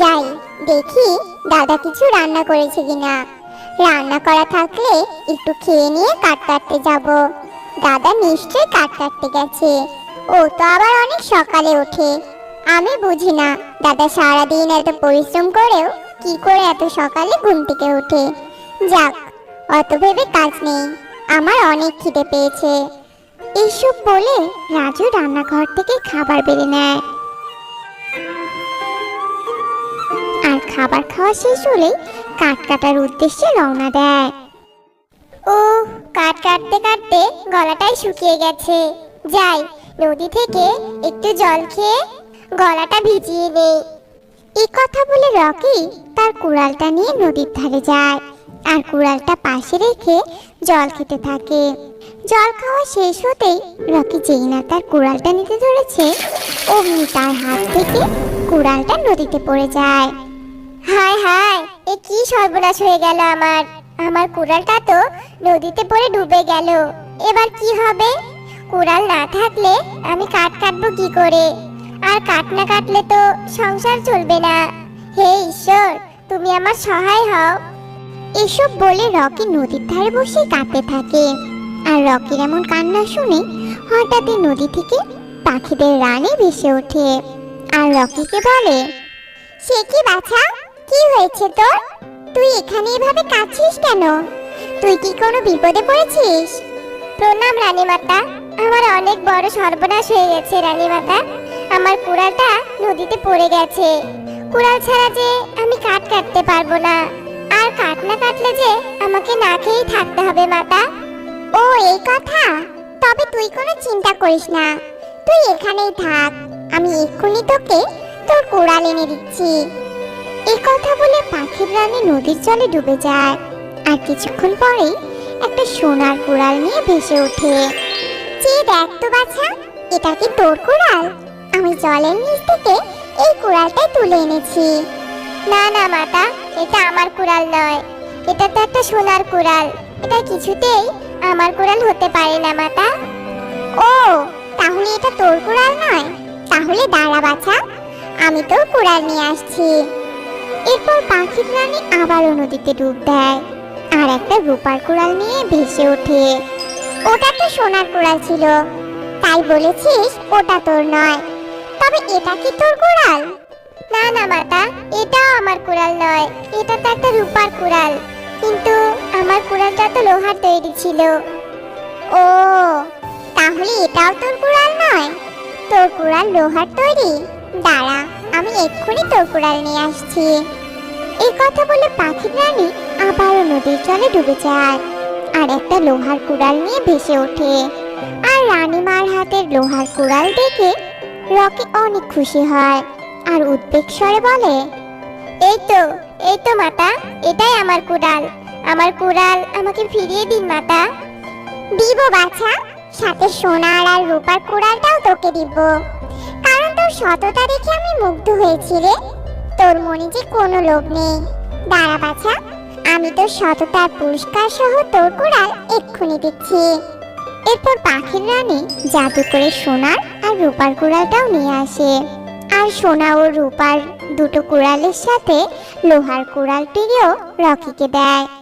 যাই, দেখি দাদা কিছু রান্না করেছে কিনা। রান্না করা থাকলে একটু খেয়ে নিয়ে কাট কাটতে যাব। দাদা নিশ্চয়ই কাট কাটতে গেছে। ও তো আবার অনেক সকালে ওঠে। আমি বুঝি না, দাদা সারাদিন এত পরিশ্রম করেও কি করে এত সকালে ঘুম থেকে ওঠে। যাক, অত ভেবে কাজ নেই। আমার অনেক খিদে পেয়েছে। এইসব বলে রাজু রান্নাঘর থেকে খাবার বেড়ে নেয়। খাবার খাওয়া শেষ হলেই কাঠ কাটার উদ্দেশ্যে রওনা দেয়। ও, কাঠ কাটতে কাটতে গলাটাই শুকিয়ে গেছে। যাই, নদী থেকে একটু জল খেয়ে গলাটা ভিজিয়ে নেই। এই কথা বলে রকি তার কুড়ালটা নিয়ে নদীর ধারে যায়। আর কুড়ালটা পাশে রেখে জল খেতে থাকে। জল খাওয়া শেষ হতেই রকি যেই না তার কুড়ালটা নিতে ধরেছে অমনি তার হাত থেকে কুড়ালটা নদীতে পড়ে যায়। হায় হায়, এ কি সর্বনাশ হয়ে গেল আমার। আমার কুড়ালটা তো নদীতে পড়ে ডুবে গেল। এবার কি হবে? কুড়াল না থাকলে আমি কাঠ কাটবো কি করে? আর কাঠ না কাটলে তো সংসার চলবে না। হে ঈশ্বর, তুমি আমার সহায় হও। এসব বলে রকি নদীর ধারে বসে কাঁদতে থাকে। আর রকির এমন কান্না শুনে হঠাৎই নদী থেকে পাখিদের রানে ভেসে ওঠে। আর রকিকে বলে, সে কি বাছা? হয়েছে তোর? তুই এখানে এভাবে কাঁদছিস কেন? তুই কি কোনো বিপদে পড়েছিস? প্রণাম, রানীমাতা। আমার অনেক বড় সর্বনাশ হয়ে গেছে, রানীমাতা। আমার কুড়ালটা নদীতে পড়ে গেছে। কুড়াল ছাড়া যে আমি কাঠ কাটতে পারব না। আর কাঠ না কাটলে যে আমাকে না খেয়েই থাকতে হবে, মাতা। ও, এই কথা? তবে তুই কোনো চিন্তা করিস না। তুই এখানেই থাক। আমি এক্ষুনি তোকে তোর কুড়াল এনে দিচ্ছি। এই কথা বলে পাখির রানী নদীর জলে ডুবে যায়। আর কিছুক্ষণ পরেই একটা সোনার কুড়াল নিয়ে ভেসে ওঠে। যে দেখ তো বাছা, এটা কি তোর কুড়াল? আমি জলের নিচ থেকে এই কুড়ালটা তুলে এনেছি। না না, মাতা, এটা আমার কুড়াল নয়। এটা তো একটা সোনার কুড়াল। এটা কিছুতেই আমার কুড়াল হতে পারে না, মাতা। ও, তাহলে এটা তোর কুড়াল নয়? তাহলে দাঁড়া বাছা, আমি তোর কুড়াল নিয়ে আসছি। এরপর পাখির রানী আবারও নদীতে ডুব দেয়। আর একটা রূপার কুড়াল নিয়ে ভেসে ওঠে। ওটা তো সোনার কুড়াল ছিল। তাই বলেছিস ওটা তোর নয়। তবে এটা কি তোর কুড়াল? না না মাতা, এটাও আমার কুড়াল নয়। এটা তো একটা রূপার কুড়াল। কিন্তু আমার কুড়ালটা তো লোহার তৈরি ছিল। ও, তাহলে এটাও তোর কুড়াল নয়? তোর কুড়াল লোহার তৈরি? দাঁড়া। আমি এক্ষুনি তোর কুড়াল নিয়ে আসছি। এই কথা বলে পাখির রানী আবারও নদীর জলে ডুবে যায়। আর একটা লোহার কুড়াল নিয়ে ভেসে ওঠে। আর রানীমার হাতের লোহার কুড়াল দেখে রকি অনেক খুশি হয় আর উদ্বেগ স্বরে বলে, এই তো এই তো মাতা, এটাই আমার কুড়াল। আমার কুড়াল আমাকে ফিরিয়ে দিন মাতা। দিব বাছা, সাথে সোনার আর রূপার কুড়ালটাও তোকে দিব। তোর সততা দেখে আমি মুগ্ধ হয়েছি রে। তোর মনে যে কোনো লোভ নেই। দাঁড়া বাছা, আমি তোর সততার পুরস্কার সহ তোর কুড়াল এক্ষুনি দিচ্ছি। এরপর পাখির রানী জাদু করে সোনার আর রূপার কুড়ালটাও নিয়ে আসে। আর সোনা ও রূপার দুটো কুড়ালের সাথে লোহার কুড়ালটিও রকিকে দেয়।